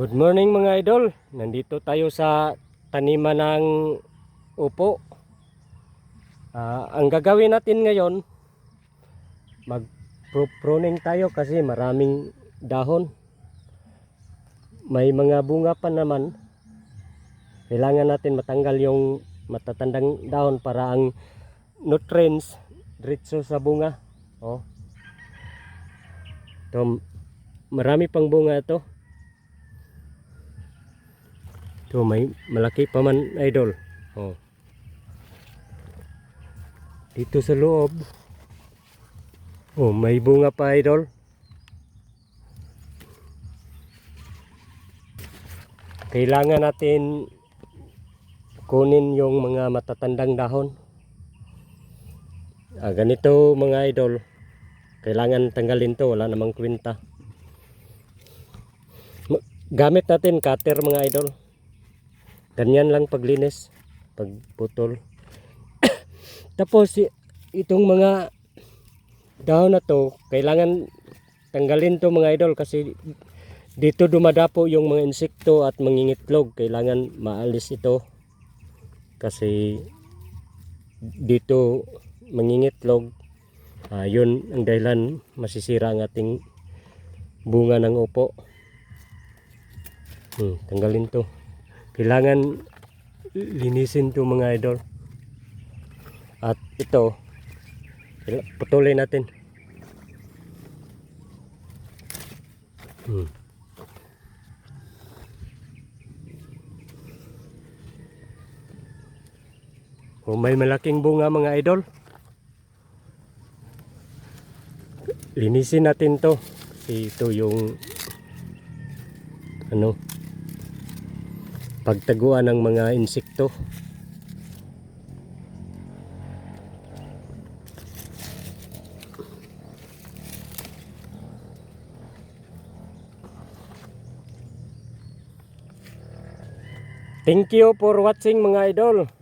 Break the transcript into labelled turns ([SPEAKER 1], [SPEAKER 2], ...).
[SPEAKER 1] Good morning mga idol. Nandito tayo sa taniman ng upo. Ah, ang gagawin natin ngayon, mag pruning tayo kasi maraming dahon. May mga bunga pa naman. Kailangan natin matanggal yung matatandang dahon para ang nutrients diretso sa bunga. Oh. Ito, marami pang bunga ito. Ito may malaki pa man idol. Oh. Dito sa loob. Oh, may bunga pa idol. Kailangan natin kunin yung mga matatandang dahon. Ah, ganito mga idol. Kailangan tanggalin to, wala namang kwenta. Ma- Gamit natin cutter mga idol. Ganyan lang paglinis, pagputol. Tapos itong mga dahon na to, kailangan tanggalin to mga idol kasi dito dumadapo yung mga insekto at mangingitlog. Kailangan maalis ito kasi dito mangingitlog. Ah, yun ang dahilan masisira ang ating bunga ng upo. Hmm, tanggalin to. Kailangan linisin to mga idol. At ito, putulin natin. Hmm. Kung may malaking bunga mga idol, linisin natin to. Ito yung ano, pagtaguan ng mga insekto. Thank you for watching mga idol.